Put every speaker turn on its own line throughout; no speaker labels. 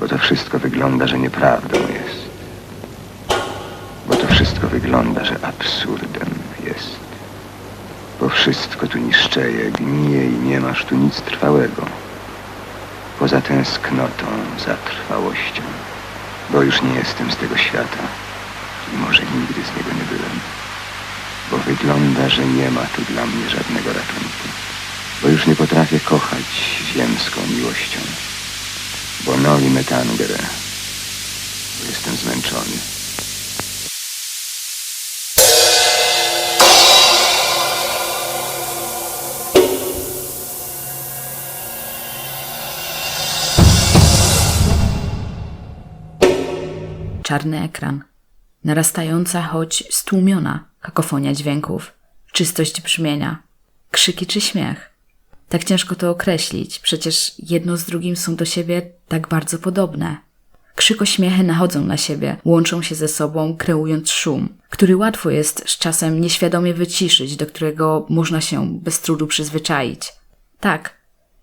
Bo to wszystko wygląda, że nieprawdą jest. Bo to wszystko wygląda, że absurdem jest. Bo wszystko tu niszczeje, gnije i nie masz tu nic trwałego. Poza tęsknotą za trwałością. Bo już nie jestem z tego świata. I może nigdy z niego nie byłem. Bo wygląda, że nie ma tu dla mnie żadnego ratunku. Bo już nie potrafię kochać ziemską miłością. Nogi me tangere. Jestem zmęczony.
Czarny ekran. Narastająca, choć stłumiona kakofonia dźwięków. Czystość brzmienia. Krzyki czy śmiech. Tak ciężko to określić, przecież jedno z drugim są do siebie tak bardzo podobne. Krzykośmiechy nachodzą na siebie, łączą się ze sobą, kreując szum, który łatwo jest z czasem nieświadomie wyciszyć, do którego można się bez trudu przyzwyczaić. Tak,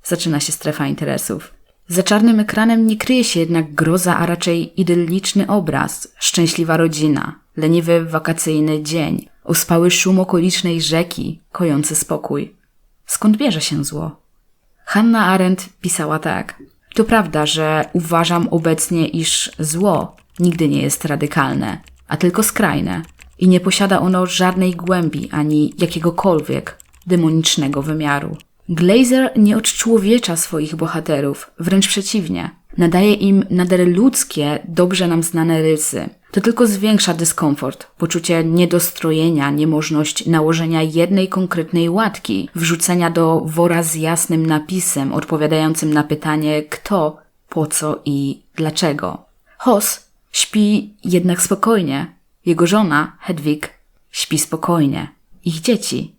zaczyna się strefa interesów. Za czarnym ekranem nie kryje się jednak groza, a raczej idylliczny obraz, szczęśliwa rodzina, leniwy wakacyjny dzień, ospały szum okolicznej rzeki, kojący spokój. Skąd bierze się zło? Hanna Arendt pisała tak. To prawda, że uważam obecnie, iż zło nigdy nie jest radykalne, a tylko skrajne i nie posiada ono żadnej głębi ani jakiegokolwiek demonicznego wymiaru. Glazer nie odczłowiecza swoich bohaterów, wręcz przeciwnie. Nadaje im nader ludzkie, dobrze nam znane rysy. To tylko zwiększa dyskomfort, poczucie niedostrojenia, niemożność nałożenia jednej konkretnej łatki, wrzucenia do wora z jasnym napisem odpowiadającym na pytanie kto, po co i dlaczego. Hoss śpi jednak spokojnie. Jego żona, Hedwig, śpi spokojnie. Ich dzieci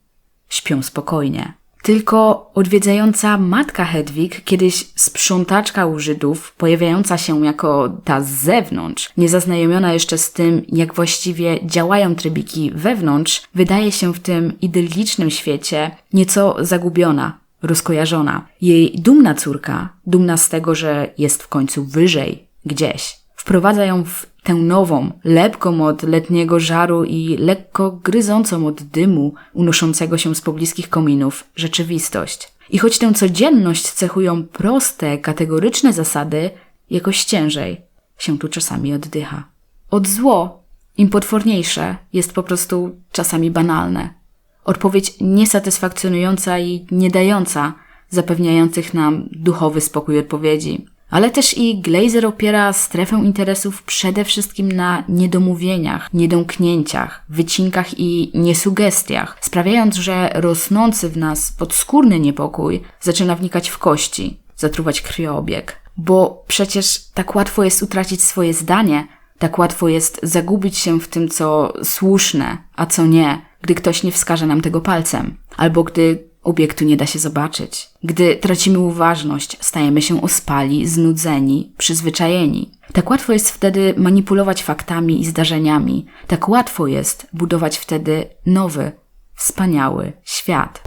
śpią spokojnie. Tylko odwiedzająca matka Hedwig, kiedyś sprzątaczka u Żydów, pojawiająca się jako ta z zewnątrz, niezaznajomiona jeszcze z tym, jak właściwie działają trybiki wewnątrz, wydaje się w tym idyllicznym świecie nieco zagubiona, rozkojarzona. Jej dumna córka, dumna z tego, że jest w końcu wyżej, gdzieś, wprowadza ją w tę nową, lepką od letniego żaru i lekko gryzącą od dymu unoszącego się z pobliskich kominów rzeczywistość. I choć tę codzienność cechują proste, kategoryczne zasady, jakoś ciężej się tu czasami oddycha. Od zło, im potworniejsze, jest po prostu czasami banalne. Odpowiedź niesatysfakcjonująca i nie dająca zapewniających nam duchowy spokój odpowiedzi. Ale też i Glazer opiera strefę interesów przede wszystkim na niedomówieniach, niedomknięciach, wycinkach i niesugestiach, sprawiając, że rosnący w nas podskórny niepokój zaczyna wnikać w kości, zatruwać krwiobieg. Bo przecież tak łatwo jest utracić swoje zdanie, tak łatwo jest zagubić się w tym, co słuszne, a co nie, gdy ktoś nie wskaże nam tego palcem, albo gdy obiektu nie da się zobaczyć. Gdy tracimy uważność, stajemy się ospali, znudzeni, przyzwyczajeni. Tak łatwo jest wtedy manipulować faktami i zdarzeniami. Tak łatwo jest budować wtedy nowy, wspaniały świat.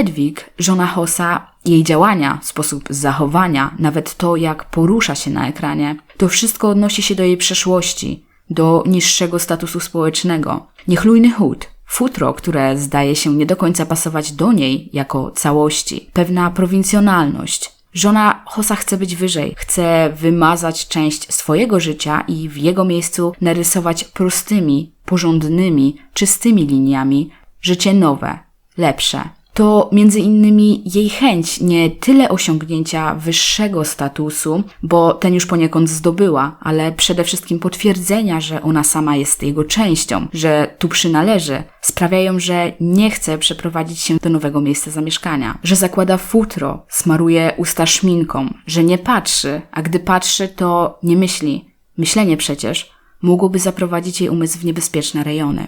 Hedwig, żona Hossa, jej działania, sposób zachowania, nawet to, jak porusza się na ekranie, to wszystko odnosi się do jej przeszłości, do niższego statusu społecznego. Niechlujny chód, futro, które zdaje się nie do końca pasować do niej jako całości, pewna prowincjonalność. Żona Hossa chce być wyżej, chce wymazać część swojego życia i w jego miejscu narysować prostymi, porządnymi, czystymi liniami życie nowe, lepsze to między innymi jej chęć nie tyle osiągnięcia wyższego statusu, bo ten już poniekąd zdobyła, ale przede wszystkim potwierdzenia, że ona sama jest jego częścią, że tu przynależy, sprawiają, że nie chce przeprowadzić się do nowego miejsca zamieszkania, że zakłada futro, smaruje usta szminką, że nie patrzy, a gdy patrzy, to nie myśli. Myślenie przecież mogłoby zaprowadzić jej umysł w niebezpieczne rejony.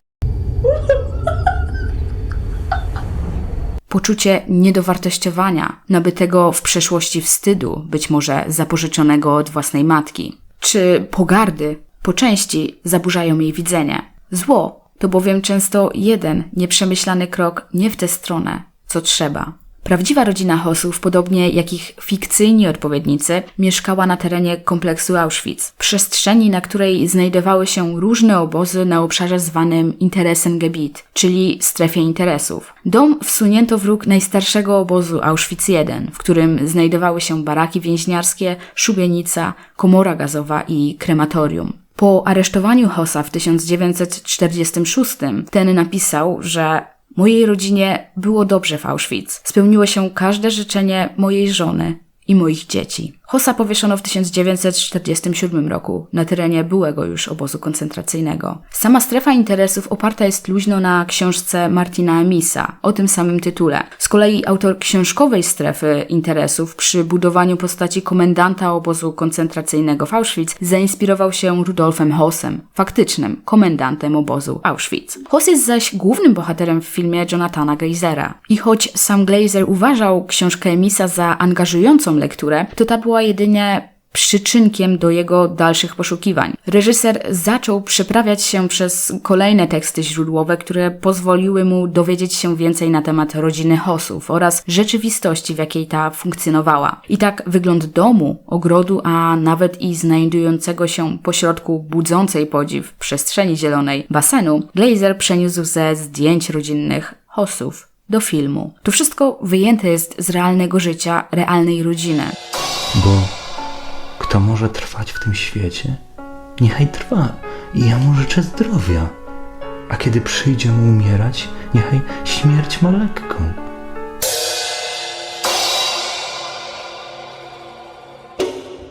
Poczucie niedowartościowania, nabytego w przeszłości wstydu, być może zapożyczonego od własnej matki, czy pogardy, po części zaburzają jej widzenie. Zło to bowiem często jeden nieprzemyślany krok nie w tę stronę, co trzeba. Prawdziwa rodzina Hosów, podobnie jak ich fikcyjni odpowiednicy, mieszkała na terenie kompleksu Auschwitz, przestrzeni, na której znajdowały się różne obozy na obszarze zwanym Interessengebiet, czyli strefie interesów. Dom wsunięto w róg najstarszego obozu Auschwitz I, w którym znajdowały się baraki więźniarskie, szubienica, komora gazowa i krematorium. Po aresztowaniu Hossa w 1946 ten napisał, że Mojej rodzinie było dobrze w Auschwitz. Spełniło się każde życzenie mojej żony i moich dzieci. Hossa powieszono w 1947 roku na terenie byłego już obozu koncentracyjnego. Sama strefa interesów oparta jest luźno na książce Martina Emisa o tym samym tytule. Z kolei autor książkowej strefy interesów przy budowaniu postaci komendanta obozu koncentracyjnego w Auschwitz zainspirował się Rudolfem Hossem, faktycznym komendantem obozu Auschwitz. Hoss jest zaś głównym bohaterem w filmie Jonathana Glazera. I choć sam Glazer uważał książkę Emisa za angażującą lekturę, to ta była jedynie przyczynkiem do jego dalszych poszukiwań. Reżyser zaczął przeprawiać się przez kolejne teksty źródłowe, które pozwoliły mu dowiedzieć się więcej na temat rodziny Hosów oraz rzeczywistości, w jakiej ta funkcjonowała. I tak wygląd domu, ogrodu, a nawet i znajdującego się pośrodku budzącej podziw przestrzeni zielonej basenu, Glazer przeniósł ze zdjęć rodzinnych Hosów do filmu. To wszystko wyjęte jest z realnego życia, realnej rodziny.
Bo kto może trwać w tym świecie, niechaj trwa i ja mu życzę zdrowia. A kiedy przyjdzie mu umierać, niechaj śmierć ma lekką.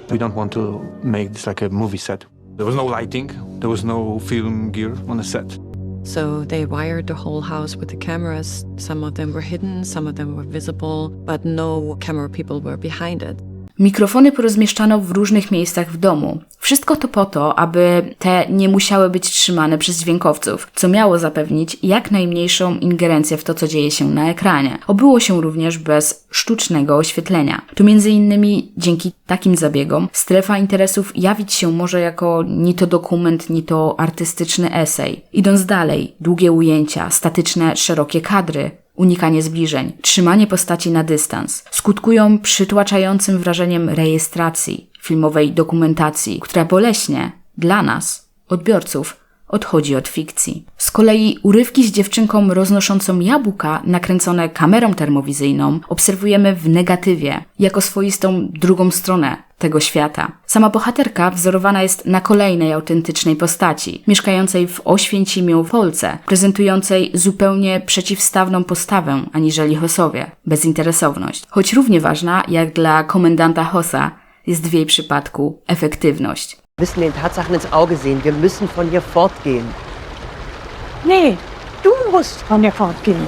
We don't want to make this like a movie set. There was no lighting, there was no film gear on the set.
So they wired the whole house with the cameras. Some of them were hidden, some of them were visible, but no camera people were behind it.
Mikrofony porozmieszczano w różnych miejscach w domu. Wszystko to po to, aby te nie musiały być trzymane przez dźwiękowców, co miało zapewnić jak najmniejszą ingerencję w to, co dzieje się na ekranie. Obyło się również bez sztucznego oświetlenia. Tu między innymi dzięki takim zabiegom strefa interesów jawić się może jako ni to dokument, ni to artystyczny esej. Idąc dalej, długie ujęcia, statyczne, szerokie kadry, unikanie zbliżeń, trzymanie postaci na dystans skutkują przytłaczającym wrażeniem rejestracji, filmowej dokumentacji, która boleśnie dla nas, odbiorców, odchodzi od fikcji. Z kolei urywki z dziewczynką roznoszącą jabłka, nakręcone kamerą termowizyjną, obserwujemy w negatywie, jako swoistą drugą stronę tego świata. Sama bohaterka wzorowana jest na kolejnej autentycznej postaci, mieszkającej w Oświęcimiu w Polsce, prezentującej zupełnie przeciwstawną postawę aniżeli Hosowie, bezinteresowność. Choć równie ważna, jak dla komendanta Hossa, jest w jej przypadku efektywność.
Müssen den Tatsachen ins Auge sehen. Wir müssen von hier fortgehen.
Nee, du musst von mir fortgehen.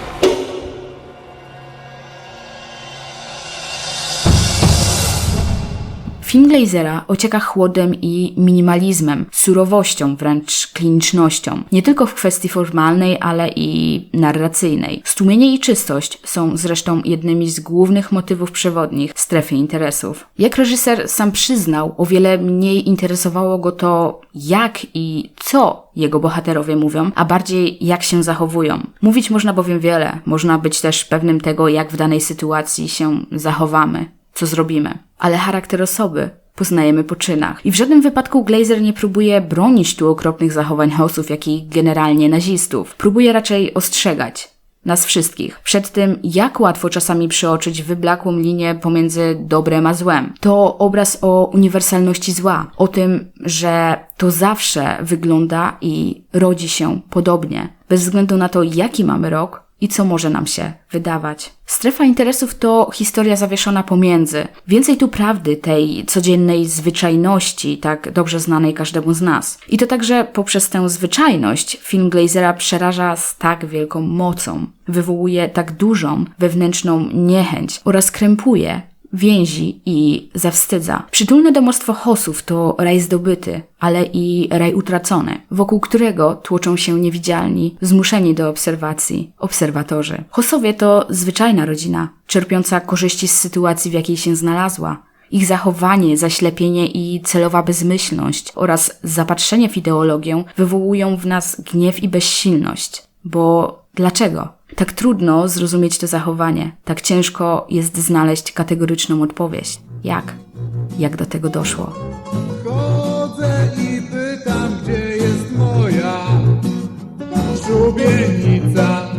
Film Glazera ocieka chłodem i minimalizmem, surowością, wręcz klinicznością. Nie tylko w kwestii formalnej, ale i narracyjnej. Stłumienie i czystość są zresztą jednymi z głównych motywów przewodnich strefy interesów. Jak reżyser sam przyznał, o wiele mniej interesowało go to, jak i co jego bohaterowie mówią, a bardziej jak się zachowują. Mówić można bowiem wiele, można być też pewnym tego, jak w danej sytuacji się zachowamy co zrobimy. Ale charakter osoby poznajemy po czynach. I w żadnym wypadku Glazer nie próbuje bronić tu okropnych zachowań Hossów, jak i generalnie nazistów. Próbuje raczej ostrzegać nas wszystkich przed tym, jak łatwo czasami przeoczyć wyblakłą linię pomiędzy dobrem a złem. To obraz o uniwersalności zła, o tym, że to zawsze wygląda i rodzi się podobnie, bez względu na to, jaki mamy rok, i co może nam się wydawać. Strefa interesów to historia zawieszona pomiędzy. Więcej tu prawdy, tej codziennej zwyczajności, tak dobrze znanej każdemu z nas. I to także poprzez tę zwyczajność film Glazera przeraża z tak wielką mocą. Wywołuje tak dużą wewnętrzną niechęć oraz krępuje więzi i zawstydza. Przytulne domostwo Hosów to raj zdobyty, ale i raj utracony, wokół którego tłoczą się niewidzialni, zmuszeni do obserwacji, obserwatorzy. Hosowie to zwyczajna rodzina, czerpiąca korzyści z sytuacji, w jakiej się znalazła. Ich zachowanie, zaślepienie i celowa bezmyślność oraz zapatrzenie w ideologię wywołują w nas gniew i bezsilność. Bo dlaczego? Tak trudno zrozumieć to zachowanie, tak ciężko jest znaleźć kategoryczną odpowiedź. Jak? Jak do tego doszło?
Chodzę i pytam, gdzie jest moja szubienica.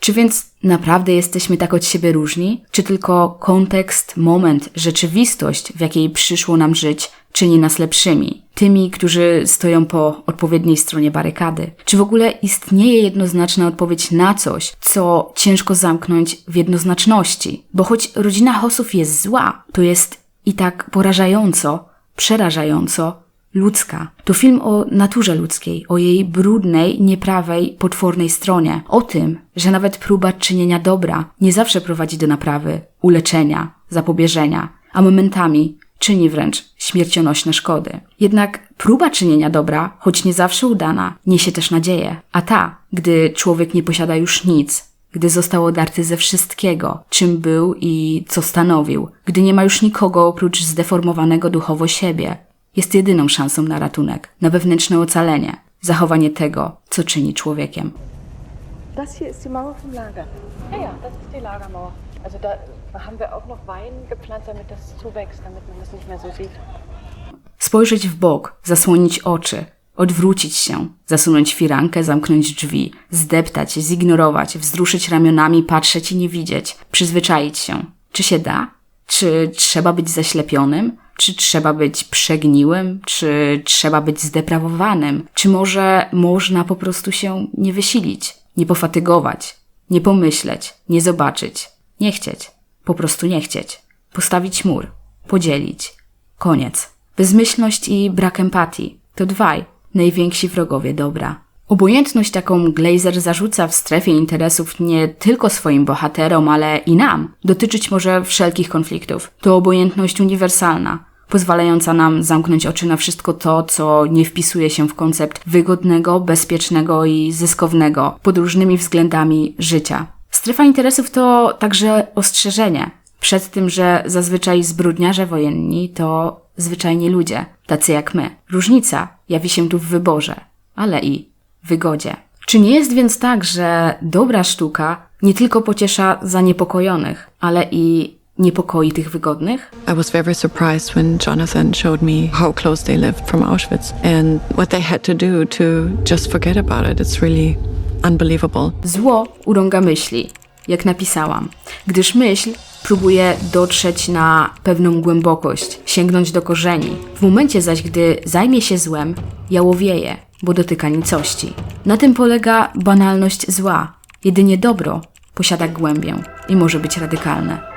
Czy więc naprawdę jesteśmy tak od siebie różni? Czy tylko kontekst, moment, rzeczywistość, w jakiej przyszło nam żyć, czyni nas lepszymi? Tymi, którzy stoją po odpowiedniej stronie barykady? Czy w ogóle istnieje jednoznaczna odpowiedź na coś, co ciężko zamknąć w jednoznaczności? Bo choć rodzina Hosów jest zła, to jest i tak porażająco, przerażająco ludzka. To film o naturze ludzkiej, o jej brudnej, nieprawej, potwornej stronie. O tym, że nawet próba czynienia dobra nie zawsze prowadzi do naprawy, uleczenia, zapobieżenia, a momentami czyni wręcz śmiercionośne szkody. Jednak próba czynienia dobra, choć nie zawsze udana, niesie też nadzieję. A ta, gdy człowiek nie posiada już nic, gdy został odarty ze wszystkiego, czym był i co stanowił, gdy nie ma już nikogo oprócz zdeformowanego duchowo siebie, jest jedyną szansą na ratunek, na wewnętrzne ocalenie, zachowanie tego, co czyni człowiekiem.
Das hier ist die Mauer vom Lager. Ja, ja, das ist die Lagermauer. Also da haben wir auch noch Wein gepflanzt, damit das zuwächst, damit man das nicht mehr so sieht.
Spojrzeć w bok, zasłonić oczy, odwrócić się, zasunąć firankę, zamknąć drzwi, zdeptać, zignorować, wzruszyć ramionami, patrzeć i nie widzieć, przyzwyczaić się. Czy się da? Czy trzeba być zaślepionym? Czy trzeba być przegniłym? Czy trzeba być zdeprawowanym? Czy może można po prostu się nie wysilić, nie pofatygować, nie pomyśleć, nie zobaczyć, nie chcieć, po prostu nie chcieć, postawić mur, podzielić. Koniec. Bezmyślność i brak empatii to dwaj najwięksi wrogowie dobra. Obojętność, jaką Glazer zarzuca w strefie interesów nie tylko swoim bohaterom, ale i nam, dotyczyć może wszelkich konfliktów. To obojętność uniwersalna, pozwalająca nam zamknąć oczy na wszystko to, co nie wpisuje się w koncept wygodnego, bezpiecznego i zyskownego pod różnymi względami życia. Strefa interesów to także ostrzeżenie przed tym, że zazwyczaj zbrodniarze wojenni to zwyczajni ludzie, tacy jak my. Różnica jawi się tu w wyborze, ale i wygodzie. Czy nie jest więc tak, że dobra sztuka nie tylko pociesza zaniepokojonych, ale i niepokoi tych wygodnych?
I was very surprised when Jonathan showed me how close they lived from Auschwitz and what they had to do to just forget about it. It's really unbelievable.
Zło urąga myśli, jak napisałam, gdyż myśl próbuje dotrzeć na pewną głębokość, sięgnąć do korzeni. W momencie zaś, gdy zajmie się złem, jałowieje, bo dotyka nicości. Na tym polega banalność zła. Jedynie dobro posiada głębię i może być radykalne.